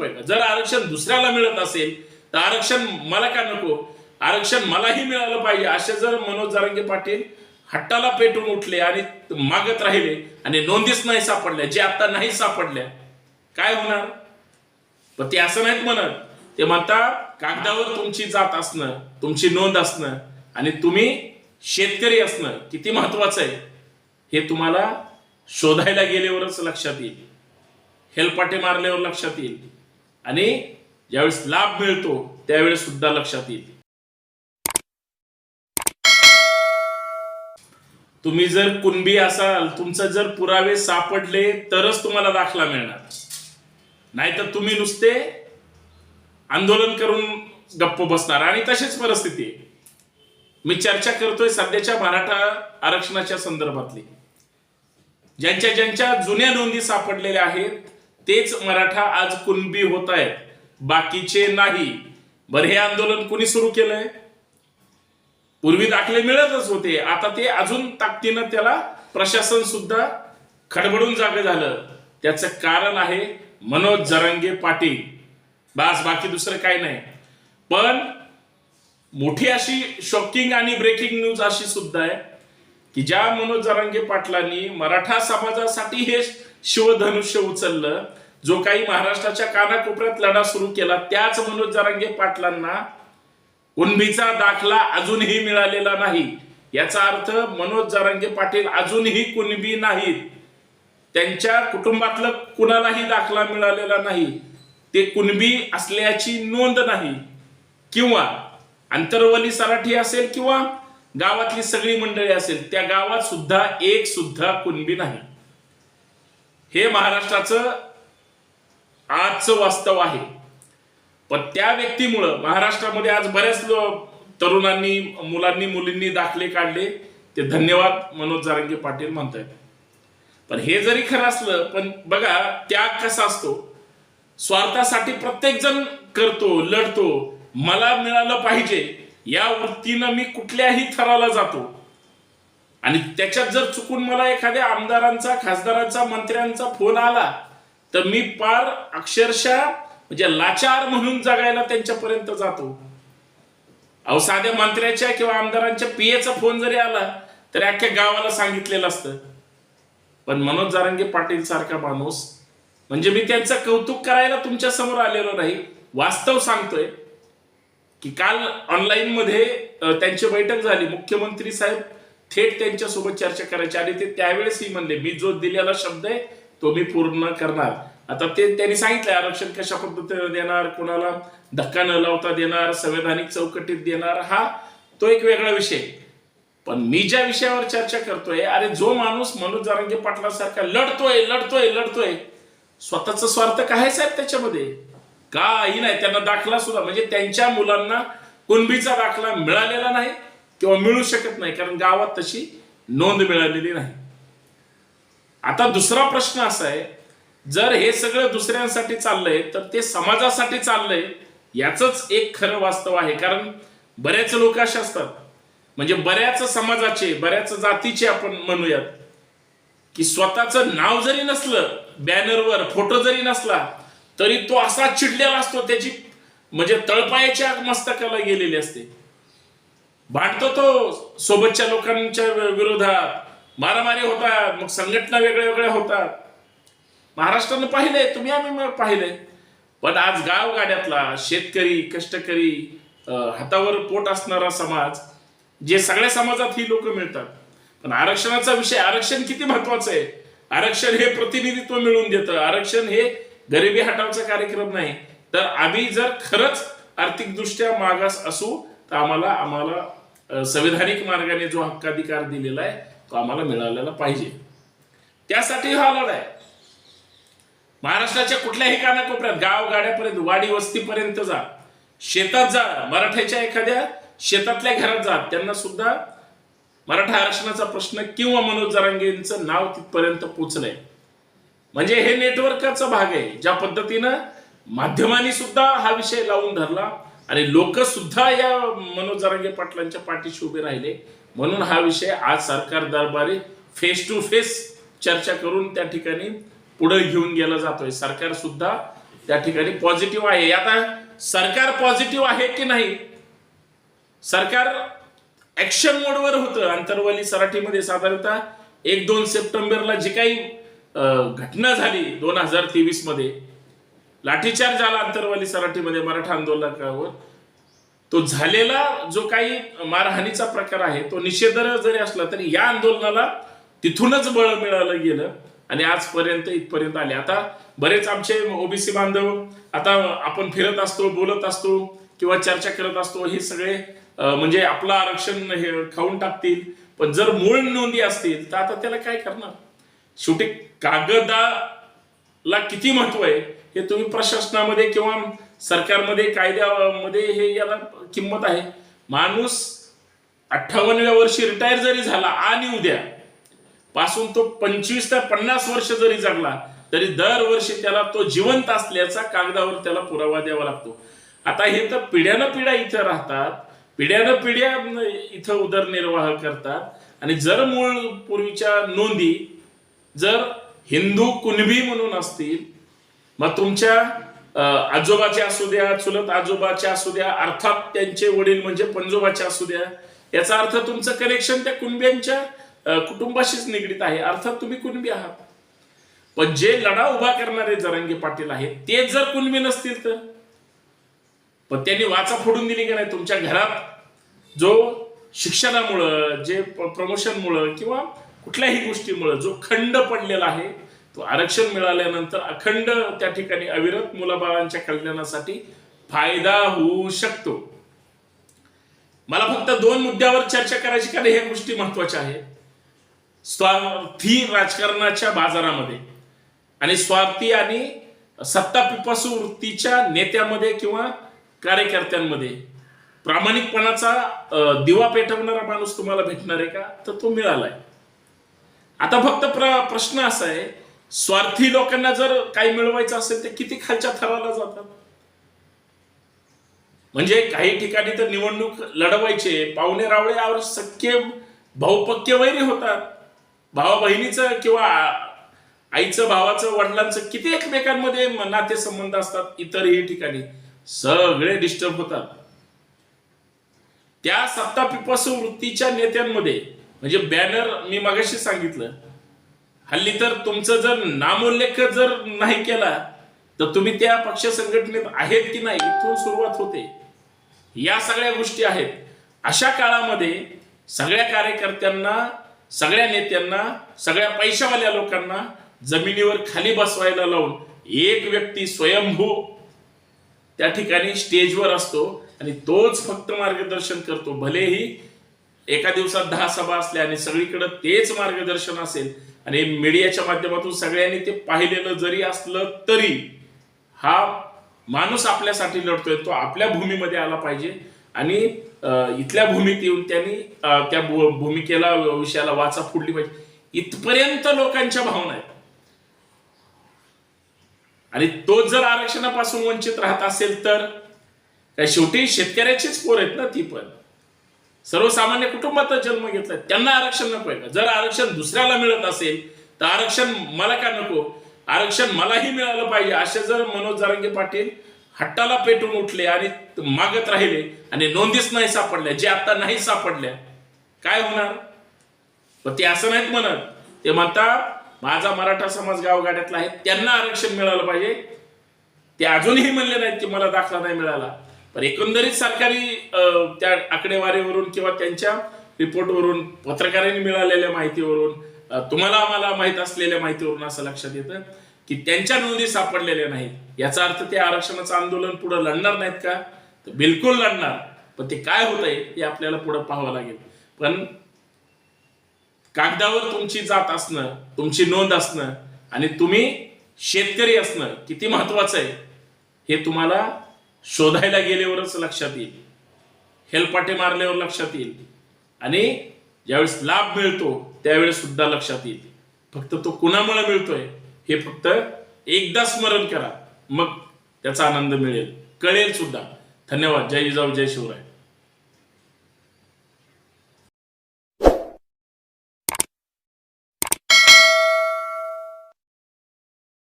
जर आरक्षण दुसऱ्याला मिळत असेल तर आरक्षण मला का नको? आरक्षण मलाही मिळालं पाहिजे. असे जर मनोज जारंगे पाटील हट्टाला पेटून उठले आणि मागत राहिले आणि नोंदीच नाही सापडल्या जे आता नाही सापडल्या काय होणार? पण ते असं नाहीत म्हणत. ते म्हणतात कागदावर तुमची जात असणं तुमची नोंद असणं आणि तुम्ही शेतकरी असणं किती महत्वाचं आहे. हे तुम्हाला शोधायला गेल्यावरच लक्षात येईल. हेलपाटे मारल्यावर लक्षात येईल. आणि ज्यावेळेस लाभ मिळतो त्यावेळेस सुद्धा लक्षात येते. तुम्ही जर कुणबी असाल तुमचं जर पुरावे सापडले तरच तुम्हाला दाखला मिळणार. नाहीतर तुम्ही नुसते आंदोलन करून गप्प बसणार. आणि तशीच परिस्थिती आहे. मी चर्चा करतोय सध्याच्या मराठा आरक्षणाच्या संदर्भातली. ज्यांच्या ज्यांच्या जुन्या नोंदी सापडलेल्या आहेत तेच मराठा आज कुणबी होत आहेत बाकीचे नाही. बरं हे आंदोलन कुणी सुरू केलंय? पूर्वी दाखले मिळतच होते. आता ते अजून ताकदीनं त्याला प्रशासन सुद्धा खडबडून जागे झालं. त्याचं कारण आहे मनोज जरांगे पाटील. बस बाकी दुसरं काही नाही. पण मोठी अशी शॉकिंग आणि ब्रेकिंग न्यूज अशी सुद्धा आहे की ज्या मनोज जरांगे पाटलांनी मराठा समाजासाठी हे शिवधनुष्य उचललं. जो काही महाराष्ट्राच्या कानाकोपऱ्यात लढा सुरू केला त्याच मनोज जरांगे पाटलांना कुणबीचा दाखला अजूनही मिळालेला नाही. याचा अर्थ मनोज जरांगे पाटील अजूनही कुणबी नाहीत. त्यांच्या कुटुंबातलं कुणालाही दाखला मिळालेला नाही. ते कुणबी असल्याची नोंद नाही. किंवा अंतरवली सराठी असेल किंवा गावातली सगळी मंडळी असेल त्या गावात सुद्धा एक सुद्धा कुणबी नाही. हे महाराष्ट्राचं आजचं वास्तव आहे. पण त्या व्यक्तीमुळं महाराष्ट्रामध्ये आज बऱ्याच तरुणांनी मुलांनी मुलींनी दाखले काढले. ते धन्यवाद मनोज जारंगे पाटील म्हणतायत. पण हे जरी खरं असलं पण बघा त्याग कसा असतो? स्वार्थासाठी प्रत्येक जण करतो लढतो. मला मिळालं पाहिजे. या वृत्तीनं मी कुठल्याही थराला जातो. आणि त्याच्यात जर चुकून मला एखाद्या आमदारांचा खासदारांचा मंत्र्यांचा फोन आला तर मी पार अक्षरशः म्हणजे लाचार म्हणून जगायला त्यांच्यापर्यंत जातो. अहो साध्या मंत्र्याच्या किंवा आमदारांच्या पियेचा फोन जरी आला तरी अख्ख्या गावाला सांगितलेलं असतं. पण मनोज जारंगे पाटील सारखा माणूस म्हणजे मी त्यांचं कौतुक करायला तुमच्यासमोर आलेलो नाही. वास्तव सांगतोय की काल ऑनलाईन मध्ये त्यांची बैठक झाली. मुख्यमंत्री साहेब थेट त्यांच्यासोबत चर्चा करायची. आणि ते त्यावेळेसही म्हणले मी जो दिलेला शब्द आहे तो मी पूर्ण करणार. आता ते त्यांनी सांगितलं आरक्षण कशा पद्धतीने देणार कोणाला धक्का न लावता देणार संवैधानिक चौकटीत देणार? हा तो एक वेगळा विषय. पण मी ज्या विषयावर चर्चा करतोय अरे जो माणूस मनोज जारंगे पाटलासारखा लढतोय लढतोय लढतोय स्वतःचा स्वार्थ काय साहेब त्याच्यामध्ये? काही नाही त्यांना दाखला सुद्धा म्हणजे त्यांच्या मुलांना कुणबीचा दाखला मिळालेला नाही. किंवा मिळू शकत नाही कारण गावात तशी नोंद मिळालेली नाही. आता दुसरा प्रश्न असा आहे जर हे सगळं दुसऱ्यांसाठी चाललंय तर ते समाजासाठी चाललंय याच एक खरं वास्तव आहे. कारण बरेच लोक असे असतात म्हणजे बऱ्याच समाजाचे बऱ्याच जातीचे आपण म्हणूयात की स्वतःचं नाव जरी नसलं बॅनरवर फोटो जरी नसला तरी तो असा चिडलेला असतो त्याची म्हणजे तळपायाच्या मस्तकाला गेलेली असते. भांडतो तो सोबतच्या लोकांच्या विरोधात. मारामारी होतात मग संघटना वेगळ्या वेगळ्या होतात. महाराष्ट्रानं पाहिलंय तुम्ही आम्ही मग पाहिलंय. पण आज गावगाड्यातला शेतकरी कष्टकरी हातावर पोट असणारा समाज जे सगळ्या समाजात ही लोक मिळतात. पण आरक्षणाचा विषय आरक्षण किती महत्वाचं आहे? आरक्षण हे प्रतिनिधित्व मिळवून देतं. आरक्षण हे गरिबी हटावचा कार्यक्रम नाही. तर आम्ही जर खरंच आर्थिकदृष्ट्या मागास असू तर आम्हाला आम्हाला संविधानिक मार्गाने जो हक्काधिकार दिलेला आहे तो आम्हाला मिळालेला पाहिजे. त्यासाठी हा लढा आहे. महाराष्ट्राच्या कुठल्याही कानाकोपऱ्यात गाव गाड्यापर्यंत वाडी वस्तीपर्यंत जा. शेतात जा. मराठ्याच्या एखाद्या शेतातल्या घरात जा. त्यांना सुद्धा मराठा आरक्षणाचा प्रश्न किंवा मनोज जरांगेंचं नाव तिथपर्यंत पोचलंय. म्हणजे हे नेटवर्कचा भाग आहे. ज्या पद्धतीनं माध्यमांनी सुद्धा हा विषय लावून धरला. आणि लोक सुद्धा या मनोज जरांगे पाटलांच्या पाठीशी उभे राहिले. म्हणून हा विषय आज सरकार दरबारी फेस टू फेस चर्चा करून त्या ठिकाणी पुढे घेऊन गेला जातोय. सरकार सुद्धा त्या ठिकाणी पॉझिटिव्ह आहे. आता सरकार पॉझिटिव्ह आहे की नाही? सरकार ऍक्शन मोडवर होतं. आंतरवाली सराठीमध्ये साधारणतः एक दोन सप्टेंबरला जी काही घटना झाली दोन हजार तेवीसमध्ये लाठीचार्ज झाला अंतरवाली सराठीमध्ये मराठा आंदोलकावर. तो झालेला जो काही मारहाणीचा प्रकार आहे तो निषेधार्ह जरी असला तरी या आंदोलनाला तिथूनच बळ मिळालं गेलं आणि आजपर्यंत इथपर्यंत आले. आता बरेच आमचे ओबीसी बांधव आता आपण फिरत असतो बोलत असतो किंवा चर्चा करत असतो हे सगळे म्हणजे आपलं आरक्षण हे खाऊन टाकतील. पण जर मूळ नोंदी असतील तर आता त्याला काय करणार? शेवटी कागदाला किती महत्त्व आहे? हे तुम्ही प्रशासनामध्ये किंवा सरकारमध्ये कायद्यामध्ये हे याला किंमत आहे. माणूस अठ्ठावन्नव्या वर्षी रिटायर जरी झाला आणि उद्या पासून तो पंचवीस ते पन्नास वर्ष जरी जगला तरी दरवर्षी त्याला तो जिवंत असल्याचा कागदावर त्याला पुरावा द्यावा लागतो. आता हे तर पिढ्यानं पिढ्या इथं राहतात पिढ्यानं पिढ्या इथं उदरनिर्वाह करतात. आणि जर मूळ पूर्वीच्या नोंदी जर हिंदू कुणबी म्हणून असतील मग तुमच्या आजोबाच्या आजोबाचे असू द्या चुलत आजोबाचे असू द्या अर्थात त्यांचे वडील म्हणजे पंजोबाचे असू द्या याचा अर्थ तुमचं कनेक्शन त्या कुणब्यांच्या कुटुंबाशीच निगडीत आहे. अर्थात तुम्ही कुणबी आहात. पण जे लढा उभा करणारे जरांगे पाटील आहेत ते जर कुणबी नसतील तर? पण त्यांनी वाचा फोडून दिली की नाही तुमच्या घरात? जो शिक्षणामुळं जे प्रमोशनमुळं किंवा कुठल्याही गोष्टीमुळं जो खंड पडलेला आहे तो आरक्षण मिळाल्यानंतर अखंड त्या ठिकाणी अविरत मुलाबाळांच्या कल्याणासाठी फायदा होऊ शकतो. मला फक्त दोन मुद्द्यावर चर्चा करायची कारण ह्या गोष्टी महत्त्वाच्या आहेत. स्वार्थी राजकारणाच्या बाजारामध्ये आणि स्वार्थी आणि सत्ता पिपासू वृत्तीच्या नेत्यामध्ये किंवा कार्यकर्त्यांमध्ये प्रामाणिकपणाचा दिवा पेटवणारा माणूस तुम्हाला भेटणार आहे का? तर तो मिळालाय. आता फक्त प्र प्रश्न असा आहे स्वार्थी लोकांना जर काही मिळवायचं असेल तर किती खालच्या थराला जातात? म्हणजे काही ठिकाणी तर निवडणूक लढवायचे पाहुणे रावळे यावर सख्य भाऊपक्य वैरी होतात. भावा बहिणीचं किंवा आईचं भावाचं वडिलांचं किती एकमेकांमध्ये म- नातेसंबंध असतात इतरही ठिकाणी सगळे डिस्टर्ब होतात. त्या सत्ता पिपासू वृत्तीच्या नेत्यांमध्ये म्हणजे बॅनर मी मगाशी सांगितलं हल्ली तर तुमचं जर नामोल्लेख जर नाही केला तर तुम्ही त्या पक्ष संघटनेत आहेत की नाही इथून सुरुवात होते. या सगळ्या गोष्टी आहेत. अशा काळामध्ये सगळ्या कार्यकर्त्यांना सगळ्या नेत्यांना सगळ्या पैशावाल्या लोकांना जमिनीवर खाली बसवायला लावून एक व्यक्ती स्वयंभू त्या ठिकाणी स्टेजवर असतो आणि तोच फक्त मार्गदर्शन करतो. भलेही एका दिवसात दहा सभा असल्या आणि सगळीकडे तेच मार्गदर्शन असेल आणि मीडियाच्या माध्यमातून सगळ्यांनी ते पाहिलेलं जरी असलं तरी हा माणूस आपल्यासाठी लढतोय तो आपल्या भूमीमध्ये आला पाहिजे. आणि इथल्या भूमीत येऊन त्यांनी त्या भूमिकेला विषयाला वाचा फुडली पाहिजे. इथपर्यंत लोकांच्या भावना आहेत. आणि तो जर आरक्षणापासून वंचित राहत असेल तर शेवटी शेतकऱ्याचीच पोर आहेत ना ती पण. सर्वसामान्य कुटुंबातच जन्म घेतलाय त्यांना आरक्षण नको आहे का? जर आरक्षण दुसऱ्याला मिळत असेल तर आरक्षण मला का नको? आरक्षण मलाही मिळालं पाहिजे असे जर मनोज जारंगे पाटील हट्टाला पेटून उठले आणि मागत राहिले आणि नोंदीच नाही सापडल्या जे आता नाही सापडल्या काय होणार? पण ते असं नाहीत म्हणत. ते म्हणतात माझा मराठा समाज गावगाड्यातला आहे त्यांना आरक्षण मिळालं पाहिजे. ते अजूनही म्हणले नाहीत की मला दाखला नाही मिळाला. पण एकंदरीत सरकारी त्या आकडेवारीवरून किंवा त्यांच्या रिपोर्टवरून पत्रकारांनी मिळालेल्या माहितीवरून तुम्हाला आम्हाला माहीत असलेल्या माहितीवरून असं लक्षात येतं की त्यांच्या नोंदी सापडलेल्या नाहीत. याचा अर्थ ते आरक्षणाचं आंदोलन पुढे लढणार नाहीत का? तर बिलकुल लढणार. पण ते काय होत आहे हे आपल्याला पुढे पाहावं लागेल. पण कागदावर तुमची जात असणं तुमची नोंद असणं आणि तुम्ही शेतकरी असणं किती महत्वाचं आहे हे तुम्हाला शोधायला गेल्यावरच लक्षात येईल. हेलपाटे मारल्यावर लक्षात येईल. आणि ज्यावेळेस लाभ मिळतो त्यावेळेस सुद्धा लक्षात येईल. फक्त तो कुणामुळे मिळतोय हे फक्त एकदा स्मरण करा. मग त्याचा आनंद मिळेल. कळेल सुद्धा. धन्यवाद. जय जिजाऊ जय शिवराय.